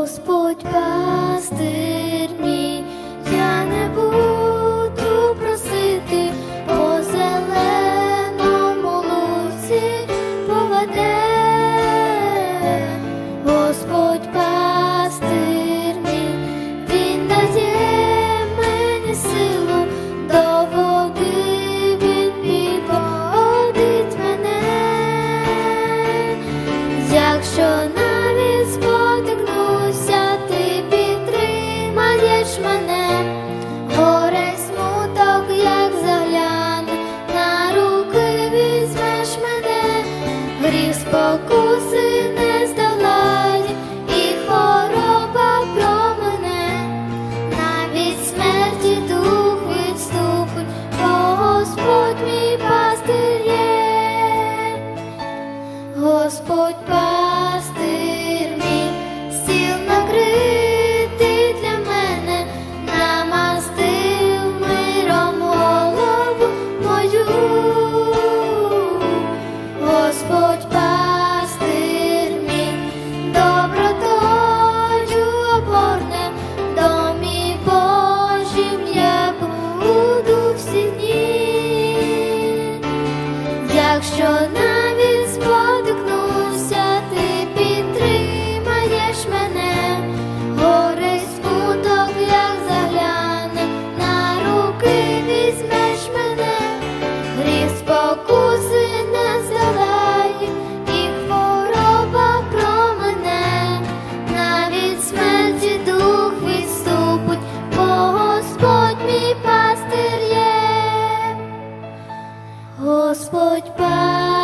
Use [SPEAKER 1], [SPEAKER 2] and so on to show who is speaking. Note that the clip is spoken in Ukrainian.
[SPEAKER 1] Господь пастир мій, я не буду просити по зеленому луці поведе. Господь пастир мій, він дає мені силу, до води він підводить мене. Якщо навіть Господь пастир мій, стіл накритий для мене, намастив миром голову мою. Господь пастир мій, добротою оборне, домі Божім я буду всі дні. Якщо навіть Господь пастир